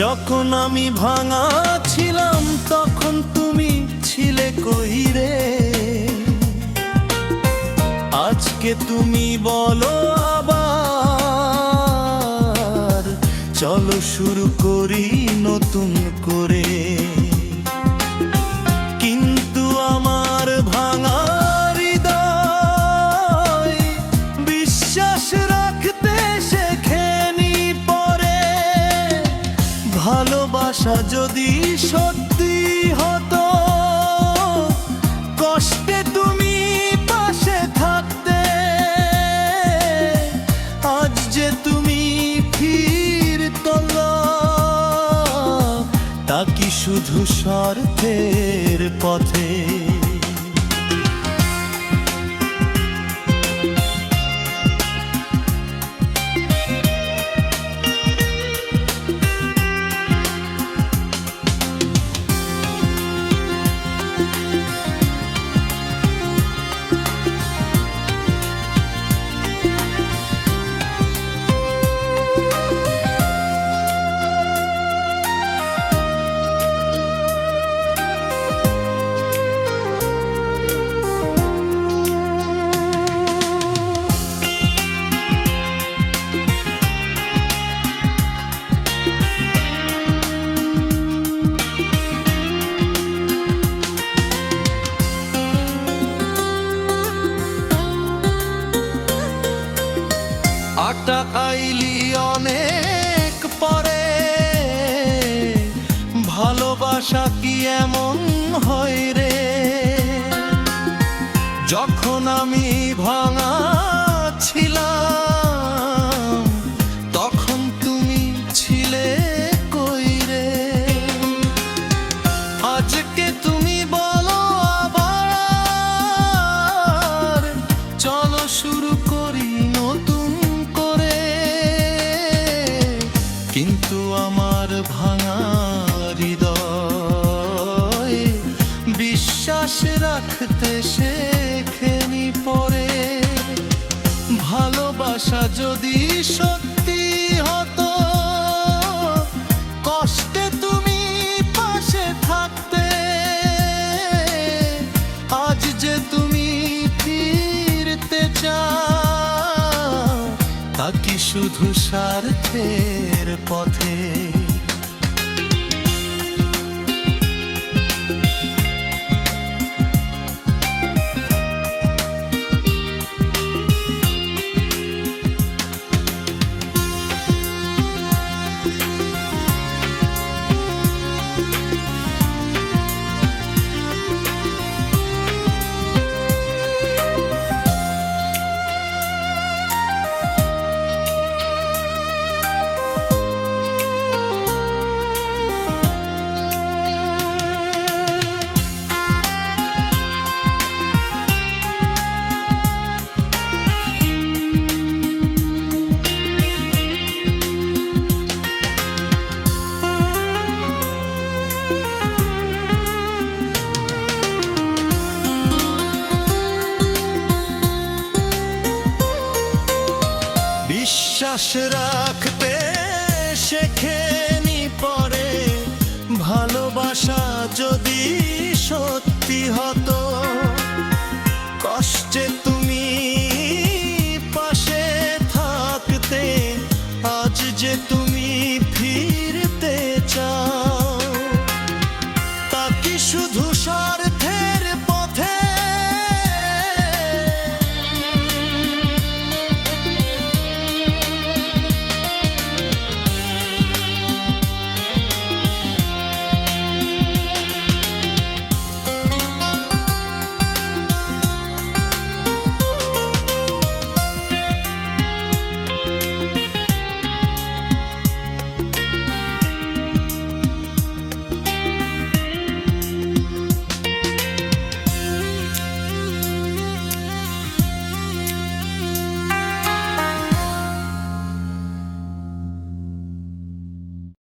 যখন আমি ভাঙা ছিলাম, তখন তুমি ছিলে কইরে আজকে তুমি বলো আবার, চলো শুরু করি নতুন করে। ভালোবাসা যদি সত্যি হতো, কষ্টে তুমি পাশে থাকতে, আজ যে তুমি ফির তল তা কি শুধু স্বার্থের পথে? আইলি অনেক পরে। ভালোবাসা কি এমন হয় রে? যখন আমি ভাঙা যদি সত্যি হতো, কষ্টে তুমি পাশে থাকতে, আজ যে তুমি ফিরতে চাও, তা কি শুধু স্বার্থের পথে? বিশ্বাস রাখতে শেখেনি পরে। ভালোবাসা যদি সত্যি হতো, কষ্টে তুমি পাশে থাকতে, আজ যে তুমি